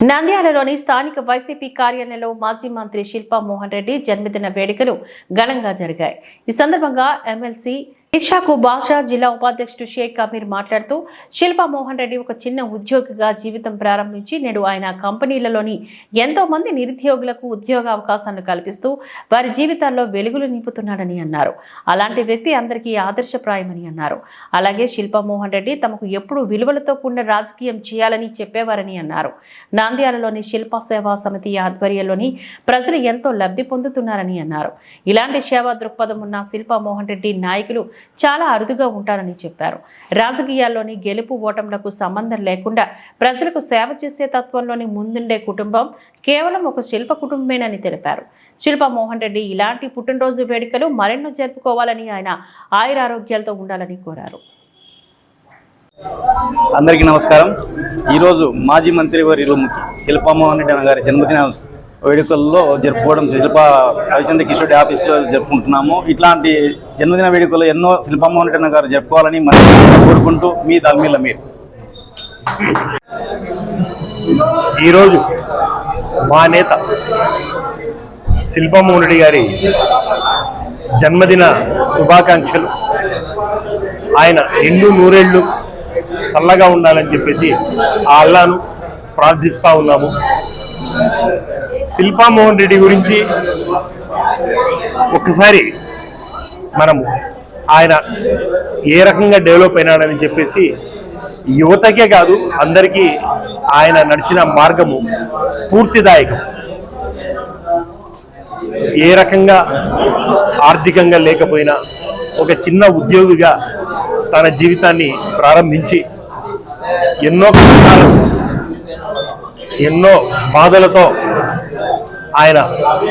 నంద్యాలలోని స్థానిక వైసీపీ కార్యాలయంలో మాజీ మంత్రి శిల్పా మోహన్ రెడ్డి జన్మదిన వేడుకలు ఘనంగా జరిగాయి. ఈ సందర్భంగా ఎమ్మెల్సీ ఇషాకు బాషా జిల్లా ఉపాధ్యక్షుడు షేక్ అమీర్ మాట్లాడుతూ శిల్పా మోహన్ రెడ్డి ఒక చిన్న ఉద్యోగిగా జీవితం ప్రారంభించి నేడు ఆయన కంపెనీలలోని ఎంతో మంది నిరుద్యోగులకు ఉద్యోగ అవకాశాలను కల్పిస్తూ వారి జీవితాల్లో వెలుగులు నింపుతున్నాడని అన్నారు. అలాంటి వ్యక్తి అందరికీ ఆదర్శప్రాయమని అన్నారు. అలాగే శిల్పా మోహన్ రెడ్డి తమకు ఎప్పుడు విలువలతో కూడిన రాజకీయం చేయాలని చెప్పేవారని అన్నారు. నాంద్యాలలోని శిల్ప సేవా సమితి ఆధ్వర్యంలోని ప్రజలు ఎంతో లబ్ధి పొందుతున్నారని అన్నారు. ఇలాంటి సేవా దృక్పథం ఉన్న శిల్పా మోహన్ రెడ్డి నాయకులు చాలా అరుదుగా ఉంటారని చెప్పారు. రాజకీయాల్లోని గెలుపు ఓటములకు సంబంధం లేకుండా ప్రజలకు సేవ చేసే తత్వంలోని ముందుండే కుటుంబం కేవలం ఒక శిల్ప కుటుంబమేనని తెలిపారు. శిల్ప మోహన్ రెడ్డి ఇలాంటి పుట్టినరోజు వేడుకలు మరెన్నో జరుపుకోవాలని ఆయన ఆయురారోగ్యాలతో ఉండాలని కోరారు. అందరికీ నమస్కారం. ఈరోజు మాజీ మంత్రి వర్యులు శిల్పామోహన్ రెడ్డి గారి జన్మదిన వేడుకల్లో జరుపుకోవడం శిల్ప రవిచంద్ర కిషోర్ ఆఫీస్లో జరుపుకుంటున్నాము. ఇట్లాంటి జన్మదిన వేడుకలు ఎన్నో శిల్పామోహన్ రెడ్డి గారు జరుపుకోవాలని మరి కోరుకుంటూ మీ దల్మీల మీరు. ఈరోజు మా నేత శిల్పమోహన్ గారి జన్మదిన శుభాకాంక్షలు. ఆయన నిండు నూరేళ్ళు చల్లగా ఉండాలని చెప్పేసి ఆ అల్లాను ప్రార్థిస్తూ ఉన్నాము. శిల్పామోహన్ రెడ్డి గురించి ఒక్కసారి మనము ఆయన ఏ రకంగా డెవలప్ అయినాడని చెప్పేసి యువతకే కాదు అందరికీ ఆయన నడిచిన మార్గము స్ఫూర్తిదాయకం. ఏ రకంగా ఆర్థికంగా లేకపోయినా ఒక చిన్న ఉద్యోగిగా తన జీవితాన్ని ప్రారంభించి ఎన్నో కష్టాలు ఎన్నో బాధలతో ఆయన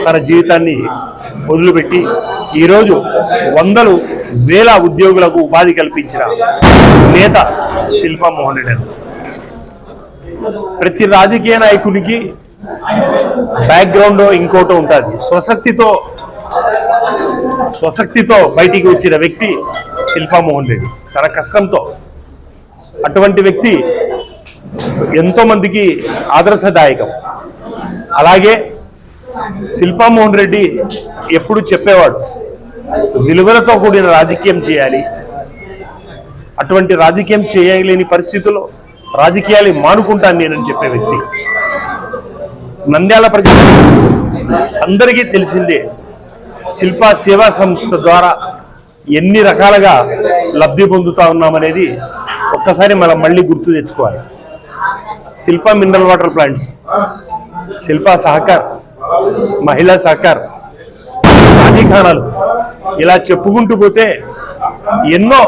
తన జీవితాన్ని వదిలిపెట్టి ఈరోజు వందలు వేల ఉద్యోగులకు ఉపాధి కల్పించిన నేత శిల్పా మోహన్ రెడ్డి ప్రతి రాజకీయ నాయకునికి బ్యాక్గ్రౌండ్ ఇంకోటో ఉంటుంది. స్వశక్తితో స్వశక్తితో బయటికి వచ్చిన వ్యక్తి శిల్పా మోహన్ రెడ్డి. తన కష్టంతో అటువంటి వ్యక్తి ఎంతోమందికి ఆదర్శదాయకం. అలాగే శిల్పామోహన్ రెడ్డి ఎప్పుడు చెప్పేవాడు విలువలతో కూడిన రాజకీయం చేయాలి. అటువంటి రాజకీయం చేయలేని పరిస్థితుల్లో రాజకీయాలు మానుకుంటాను నేనని చెప్పే వ్యక్తి. నంద్యాల ప్రజలు అందరికీ తెలిసిందే శిల్పా సేవా సంస్థ ద్వారా ఎన్ని రకాలుగా లబ్ధి పొందుతా ఉన్నామనేది ఒక్కసారి మనం మళ్ళీ గుర్తు తెచ్చుకోవాలి. Shilpa mineral water plants. Shilpa Sahakar మహిళా సహకార్ రాజీఖానాలు ఇలా చెప్పుకుంటూ పోతే ఎన్నో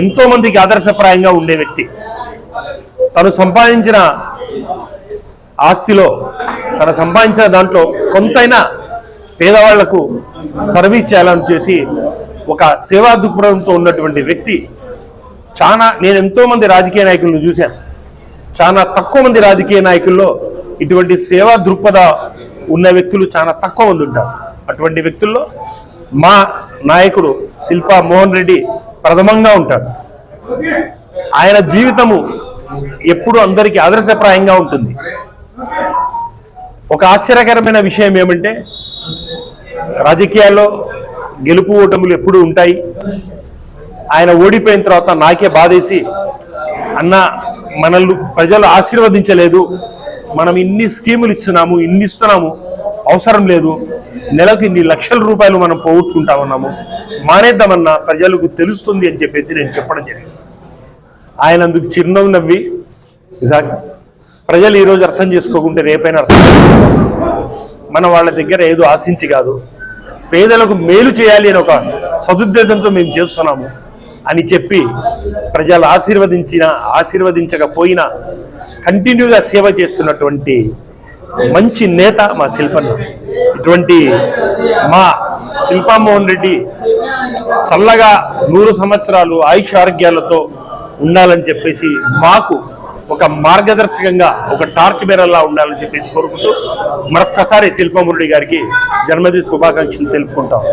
ఎంతో మందికి ఆదర్శప్రాయంగా ఉండే వ్యక్తి. తను సంపాదించిన ఆస్తిలో తను సంపాదించిన దాంట్లో కొంతైనా పేదవాళ్ళకు సర్వీస్ చేయాలని చేసి ఒక సేవా దృక్పథంతో ఉన్నటువంటి వ్యక్తి. చాలా నేను ఎంతో మంది రాజకీయ నాయకులను చూశాను. చాలా తక్కువ మంది రాజకీయ నాయకుల్లో ఇటువంటి సేవా దృక్పథ ఉన్న వ్యక్తులు చాలా తక్కువ మంది ఉంటారు. అటువంటి వ్యక్తుల్లో మా నాయకుడు శిల్పా మోహన్ రెడ్డి ప్రథమంగా ఉంటాడు. ఆయన జీవితము ఎప్పుడు అందరికీ ఆదర్శప్రాయంగా ఉంటుంది. ఒక ఆశ్చర్యకరమైన విషయం ఏమంటే రాజకీయాల్లో గెలుపు ఓటములు ఎప్పుడు ఉంటాయి. ఆయన ఓడిపోయిన తర్వాత నాకే బాధేసి అన్న మనల్ని ప్రజలు ఆశీర్వదించలేదు. మనం ఇన్ని స్కీములు ఇస్తున్నాము ఇన్ని ఇస్తున్నాము అవసరం లేదు. నెలకు ఇన్ని లక్షల రూపాయలు మనం పోగొట్టుకుంటామన్నాము మానేద్దామన్నా ప్రజలకు తెలుస్తుంది అని చెప్పేసి నేను చెప్పడం జరిగింది. ఆయన అందుకు చిరునవ్వు నవ్వి ప్రజలు ఈరోజు అర్థం చేసుకోకుంటే రేపైనా అర్థం మన వాళ్ళ దగ్గర ఏదో ఆశించి కాదు. పేదలకు మేలు చేయాలి అని ఒక సదుద్దేశంతో మేము చేస్తున్నాము. అని చెప్పి ప్రజలు ఆశీర్వదించిన ఆశీర్వదించకపోయినా కంటిన్యూగా సేవ చేస్తున్నటువంటి మంచి నేత మా శిల్పన్న. ఇటువంటి మా శిల్పామోహన్ రెడ్డి చల్లగా నూరు సంవత్సరాలు ఆయుష్ ఆరోగ్యాలతో ఉండాలని చెప్పేసి మాకు ఒక మార్గదర్శకంగా ఒక టార్చ్ బేరల్లా ఉండాలని చెప్పేసి కోరుకుంటూ మరొక్కసారి శిల్పమురుడి గారికి జన్మదిన శుభాకాంక్షలు తెలుపుకుంటాం.